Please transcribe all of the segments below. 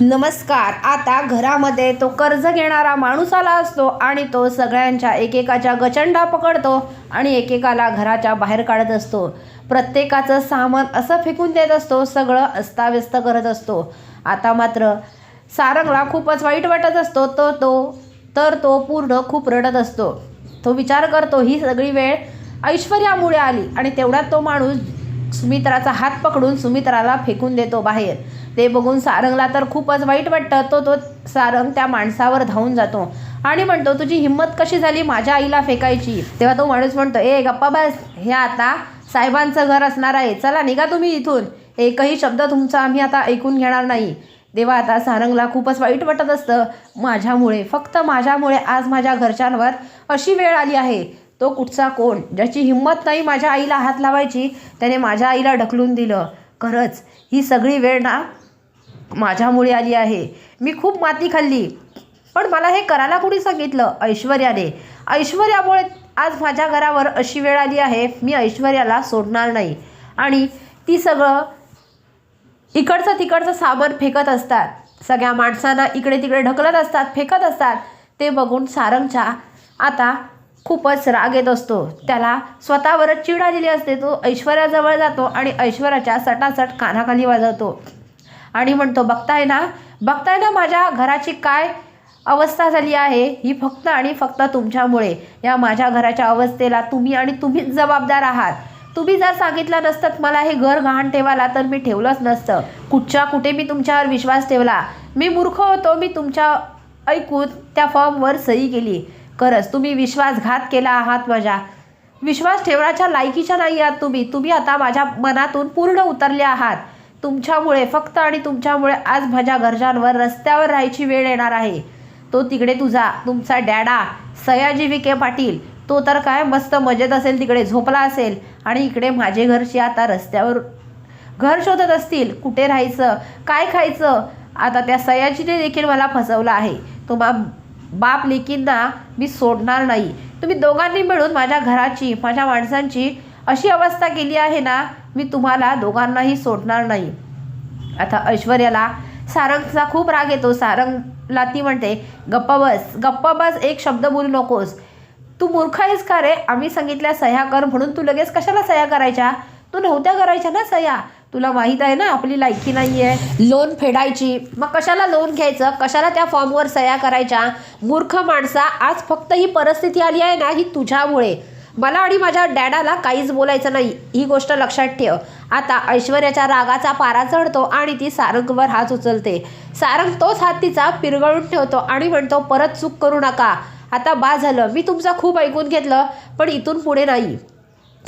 नमस्कार. आता घरामध्ये तो कर्ज घेणारा माणूस आला असतो आणि तो सगळ्यांच्या एकेकाच्या गचंडा पकडतो आणि एकेकाला घराच्या बाहेर काढत असतो. प्रत्येकाचं सामान असं फेकून देत असतो सगळं अस्ताव्यस्त करत असतो. आता मात्र सारंगला खूपच वाईट वाटत असतो तो तो तर तो पूर्ण खूप रडत असतो. तो विचार करतो ही सगळी वेळ ऐश्वर्यामुळे आली आणि तेवढ्यात तो माणूस सुमित्राचा हात पकडून सुमित्राला फेकून देतो बाहेर. ते बघून सारंगला तर खूपच वाईट वाटतं. तो तो सारंग त्या माणसावर धावून जातो आणि म्हणतो तुझी हिंमत कशी झाली माझ्या आईला फेकायची? तेव्हा तो माणूस म्हणतो ए गप्पा बस. हे आता साहेबांचं घर असणार आहे. चला निघा तुम्ही इथून. एकही शब्द तुमचा आम्ही आता ऐकून घेणार नाही. तेव्हा आता सारंगला खूपच वाईट वाटत असतं. माझ्यामुळे फक्त माझ्यामुळे आज माझ्या घरच्यांवर अशी वेळ आली आहे. तो कुठचा कोण? ज्याची हिंमत नाही माझ्या आईला हात लावायची त्याने माझ्या आईला ढकलून दिलं. खरंच ही सगळी वेळ ना माझ्यामुळे आली आहे. मी खूप माती खाल्ली. पण मला हे करायला कुणी सांगितलं? ऐश्वर्याने. ऐश्वर्यामुळे आज माझ्या घरावर अशी वेळ आली आहे मी ऐश्वर्याला सोडणार नाही. आणि ती सगळं इकडचं तिकडचं सामान फेकत असतात. सगळ्या माणसांना इकडे तिकडे ढकलत असतात फेकत असतात. ते बघून सारंगच्या आता खूपच राग येत असतो. त्याला स्वतःवरच चिड आलेली असते तो ऐश्वर्याजवळ जातो आणि ऐश्वर्याच्या सटासट कानाखाली वाजवतो. आणि म्हणतो बघताय ना बघताय ना माझ्या घराची काय अवस्था झाली आहे? ही फक्त आणि फक्त तुमच्यामुळे. या माझ्या घराच्या अवस्थेला तुम्ही आणि तुम्हीच जबाबदार आहात. तुम्ही जर सांगितलं नसतं मला हे घर गहाण ठेवायला तर मी ठेवलंच नसतं. कुठच्या कुठे मी तुमच्यावर विश्वास ठेवला? मी मूर्ख होतो मी तुमच्या ऐकून त्या फॉर्मवर सही केली. खरंच तुम्ही विश्वासघात केला आहात माझ्या. विश्वास ठेवण्याच्या लायकीच्या नाही आहात तुम्ही. तुम्ही आता माझ्या मनातून पूर्ण उतरले आहात. तुमच्यामुळे फक्त आणि तुमच्यामुळे आज माझ्या घरच्यांवर रस्त्यावर राहायची वेळ येणार आहे. तो तिकडे तुझा तुमचा डॅडा सयाजी विखे पाटील तो तर काय मस्त मजेत असेल तिकडे झोपला असेल. आणि इकडे माझे घरचे आता रस्त्यावर घर शोधत असतील. कुठे राहायचं? काय खायचं? आता त्या सयाजीने देखील मला फसवलं आहे. तुम्हा बाप लेकींना मी सोडणार नाही. तुम्ही दोघांनी मिळून माझ्या घराची माझ्या माणसांची अशी अवस्था केली आहे ना मी तुम्हाला दोघांनाही सोडणार नाही. आता ऐश्वर्याला सारंगचा खूप राग येतो. सारंगला ती म्हणते गप्पा बस गप्पा बस एक शब्द बोलू नकोस. तू मूर्ख आहेस का रे? आम्ही सांगितल्या सह्या कर म्हणून तू लगेच कशाला सह्या करायच्या? तू नव्हत्या करायच्या ना सह्या. तुला माहीत आहे ना आपली लायकी नाही आहे लोन फेडायची. मग कशाला लोन घ्यायचं? कशाला त्या फॉर्मवर सह्या करायच्या? मूर्ख माणसा आज फक्त ही परिस्थिती आली आहे ना ही तुझ्यामुळे. मला आणि माझ्या डॅडाला काहीच बोलायचं नाही. ही गोष्ट लक्षात ठेव. आता ऐश्वर्याच्या रागाचा पारा चढतो आणि ती सारंगवर हात उचलते. सारंग तोच हात तिचा पिरगळून ठेवतो आणि म्हणतो परत चूक करू नका. आता बा झालं. मी तुमचं खूप ऐकून घेतलं पण इथून पुढे नाही.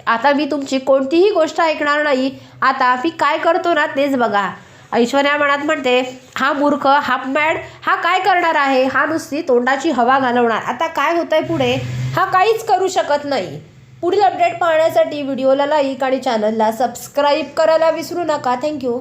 आता मी तुमची कोणतीही गोष्ट ऐकणार नाही. आता मी काय करतो ना तेच बघा. ऐश्वर्या मनात म्हणते हा मूर्ख हा मॅड हा काय करणार आहे? हा नुसती तोंडाची हवा घालवणार. आता काय होतंय पुढे? हा काहीच करू शकत नाही. पुढील अपडेट पाहण्यासाठी व्हिडिओला लाईक आणि चॅनलला सबस्क्राईब करायला विसरू नका. थँक्यू